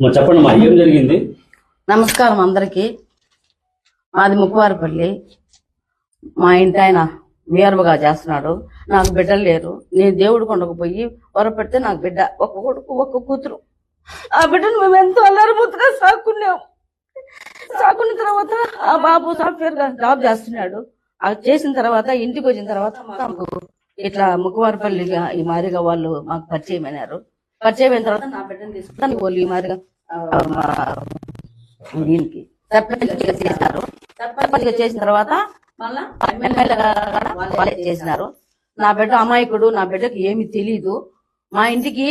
చెప్పండి మా ఏం జరిగింది? నమస్కారం అందరికి. మాది ముక్కువారిపల్లి మా ఇంటి ఆయన వీరబగా చేస్తున్నాడు. నాకు బిడ్డలు లేరు. నేను దేవుడు కొండకు పోయి వరపెడితే నాకు బిడ్డ ఒక కొడుకు ఒక కూతురు. ఆ బిడ్డను మేము ఎంతో అల్లరి సాకున్నాం. సాక్కున్నాం సాకున్న తర్వాత ఆ బాబు సాఫ్ట్వేర్గా జాబ్ చేస్తున్నాడు. అది చేసిన తర్వాత ఇంటికి వచ్చిన తర్వాత మాకు ఇట్లా ముక్కువారిపల్లిగా ఈ మాదిరిగా వాళ్ళు మాకు పరిచయం అయినారు. పరిచయం అయిన తర్వాత నా బిడ్డను తీసుకుంటాను వాళ్ళు ఈ మాదిరిగా దీనికి సర్పంచ్ చేసినారు సర్పంచ్ చేసిన తర్వాత మళ్ళా వాళ్ళే చేసినారు. నా బిడ్డ అమాయకుడు నా బిడ్డకి ఏమి తెలీదు. మా ఇంటికి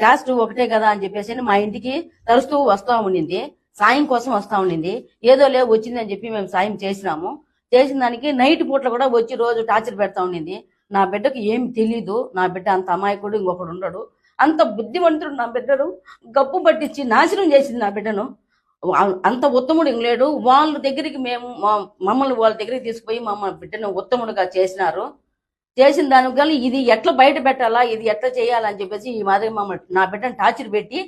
క్యాస్ట్ ఒకటే కదా అని చెప్పేసి మా ఇంటికి తరుస్తూ వస్తా ఉండింది. సాయం కోసం వస్తా ఉండింది. ఏదో లేవు వచ్చింది అని చెప్పి మేము సాయం చేసినాము. చేసిన దానికి నైట్ పూట్ల కూడా వచ్చి రోజు టార్చర్ పెడతా ఉండింది. నా బిడ్డకు ఏమి తెలీదు. నా బిడ్డ అంత అమాయకుడు ఇంకొకడు ఉండడు. అంత బుద్ధివంతుడు నా బిడ్డను గప్పు పట్టించి నాశనం చేసింది నా బిడ్డను. అంత ఉత్తముడు ఇంక లేడు. వాళ్ళ దగ్గరికి మేము మమ్మల్ని వాళ్ళ దగ్గరికి తీసుకుపోయి మమ్మల్ని బిడ్డను ఉత్తముడుగా చేసినారు. చేసిన దానికి కానీ ఇది ఎట్లా బయట పెట్టాలా ఇది ఎట్లా చేయాలని చెప్పేసి ఈ మాదిరి మమ్మల్ని నా బిడ్డను టార్చర్ పెట్టి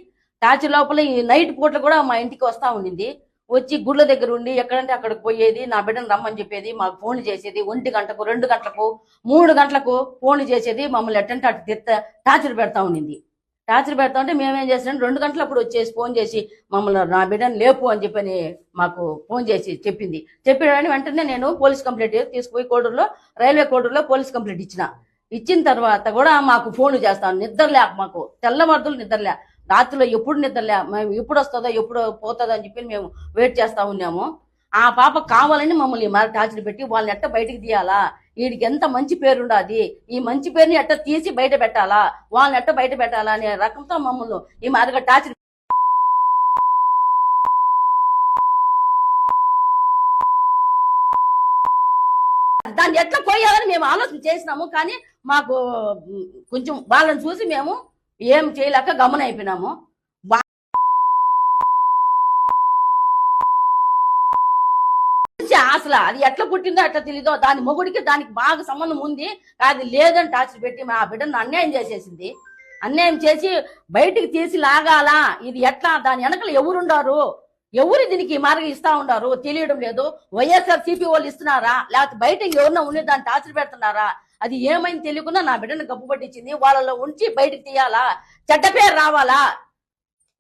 టార్చర్ లోపల ఈ నైట్ పూట కూడా మా ఇంటికి వస్తా ఉండింది. వచ్చి గుళ్ళ దగ్గర ఉండి ఎక్కడంటే అక్కడికి పోయేది నా బిడ్డను రమ్మని చెప్పేది మాకు ఫోన్ చేసేది ఒంటి గంటకు రెండు గంటలకు మూడు గంటలకు ఫోన్ చేసేది మమ్మల్ని ఎట్టంటే అటు తిత్త టార్చర్ పెడతా ఉండింది. టార్చర్ పెడతా ఉంటే మేమేం చేసినాం రెండు గంటలప్పుడు వచ్చేసి ఫోన్ చేసి మమ్మల్ని నా బిడ్డను లేపు అని చెప్పని మాకు ఫోన్ చేసి చెప్పింది. చెప్పిన వెంటనే నేను పోలీస్ కంప్లైంట్ తీసుకుపోయి కోడూరులో రైల్వే కోడూరులో పోలీస్ కంప్లైంట్ ఇచ్చిన. ఇచ్చిన తర్వాత కూడా మాకు ఫోన్ చేస్తాను నిద్రలే మాకు తెల్లవారుదులు నిద్రలే రాత్రిలో ఎప్పుడు నిద్రలే మేము ఎప్పుడు వస్తుందో ఎప్పుడు పోతుందో అని చెప్పి మేము వెయిట్ చేస్తా ఉన్నాము. ఆ పాప కావాలని మమ్మల్ని మరి టార్చర్ పెట్టి వాళ్ళని ఎట్ట బయటికి తీయాలా? వీడికి ఎంత మంచి పేరు ఉండాది? ఈ మంచి పేరుని ఎట్ట తీసి బయట పెట్టాలా? వాళ్ళని ఎట్ట బయట పెట్టాలా అనే రకంతో మమ్మల్ని ఈ మాదిరిగా టార్చర్ దాన్ని ఎట్లా పోయాలని మేము ఆలోచన చేసినాము. కానీ మాకు కొంచెం వాళ్ళని చూసి మేము ఏం చేయలేక గమన అయిపోయినాము. అసలు అది ఎట్లా పుట్టిందో ఎట్లా తెలీదో దాని మొగుడికి దానికి బాగా సంబంధం ఉంది. అది లేదని టార్చర్ పెట్టి మా బిడ్డను అన్యాయం చేసేసింది. అన్యాయం చేసి బయటికి తీసి లాగాలా? ఇది ఎట్లా? దాని వెనకలు ఎవరుండారు? ఎవరు దీనికి మార్గం ఇస్తా ఉండారు? తెలియడం లేదు. వైఎస్ఆర్ సిపి వాళ్ళు ఇస్తున్నారా? లేకపోతే బయట ఎవరన్నా ఉండి దాన్ని టార్చర్ పెడుతున్నారా? అది ఏమైంది తెలియకుండా నా బిడ్డను గప్పు పట్టించింది. వాళ్ళలో ఉంచి బయటకు తీయాలా? చెడ్డ పేరు రావాలా?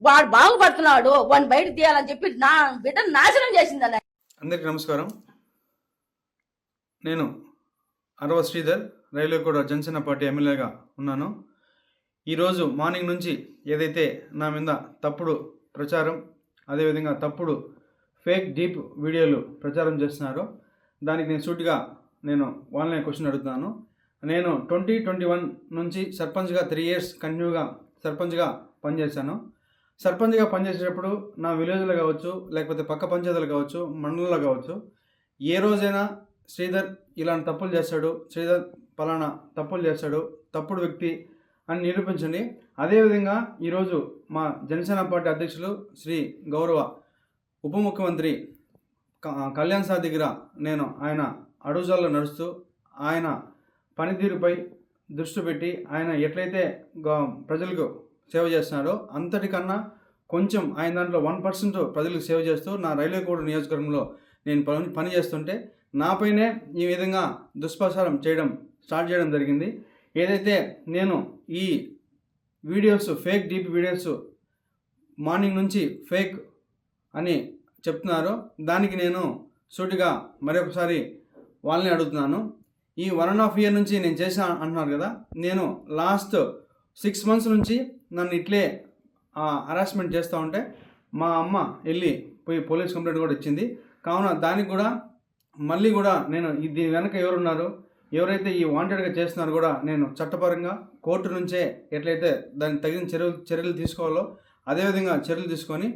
వాడు బాగుపడుతున్నాడు వాడిని బయటకు తీయాలని చెప్పి నా బిడ్డను నాశనం చేసింది అలా అందరికీ నమస్కారం. నేను అరవ శ్రీధర్ రైల్వే కూడా జనసేన పార్టీ ఎమ్మెల్యేగా ఉన్నాను. ఈరోజు మార్నింగ్ నుంచి ఏదైతే నా మీద తప్పుడు ప్రచారం అదేవిధంగా తప్పుడు ఫేక్ డీప్ వీడియోలు ప్రచారం చేస్తున్నారో దానికి నేను సూటిగా నేను వాళ్ళనే క్వశ్చన్ అడుగుతున్నాను. నేను ట్వంటీ ట్వంటీ వన్ నుంచి సర్పంచ్గా త్రీ ఇయర్స్ కంటిన్యూగా సర్పంచ్గా పనిచేశాను. సర్పంచ్గా పనిచేసేటప్పుడు నా విలేజ్లో కావచ్చు లేకపోతే పక్క పంచాయతీలు కావచ్చు మండలంలో కావచ్చు ఏ రోజైనా శ్రీధర్ ఇలాంటి తప్పులు చేస్తాడు శ్రీధర్ పలానా తప్పులు చేస్తాడు తప్పుడు వ్యక్తి అని నిరూపించండి. అదేవిధంగా ఈరోజు మా జనసేన పార్టీ అధ్యక్షులు శ్రీ గౌరవ ఉప ముఖ్యమంత్రి కళ్యాణ్ సార్ దగ్గర నేను ఆయన అడుగుజాల్లో నడుస్తూ ఆయన పనితీరుపై దృష్టి పెట్టి ఆయన ఎట్లయితే ప్రజలకు సేవ చేస్తున్నాడో అంతటికన్నా కొంచెం ఆయన దాంట్లో వన్ పర్సెంట్ ప్రజలకు సేవ చేస్తూ నా రైల్వే కోడ్ నియోజకవర్గంలో నేను పని పని చేస్తుంటే నాపైనే ఈ విధంగా దుష్ప్రచారం చేయడం స్టార్ట్ చేయడం జరిగింది. ఏదైతే నేను ఈ videos fake deep videos morning నుంచి ఫేక్ అని చెప్తున్నారో దానికి నేను సూటిగా మరొకసారి వాళ్ళని అడుగుతున్నాను. ఈ వన్ అండ్ హాఫ్ ఇయర్ నుంచి నేను చేసా అంటున్నారు కదా నేను లాస్ట్ సిక్స్ మంత్స్ నుంచి నన్ను ఇట్లే హరాస్మెంట్ చేస్తూ ఉంటే మా అమ్మ వెళ్ళి పోయి పోలీస్ కంప్లైంట్ కూడా ఇచ్చింది. కావున దానికి కూడా మళ్ళీ కూడా నేను దీని వెనక ఎవరున్నారు ఎవరైతే ఈ వాంటెడ్గా చేస్తున్నారో కూడా నేను చట్టపరంగా కోర్టు నుంచే ఎట్లయితే దానికి తగిన చర్యలు చర్యలు తీసుకోవాలో అదేవిధంగా చర్యలు తీసుకొని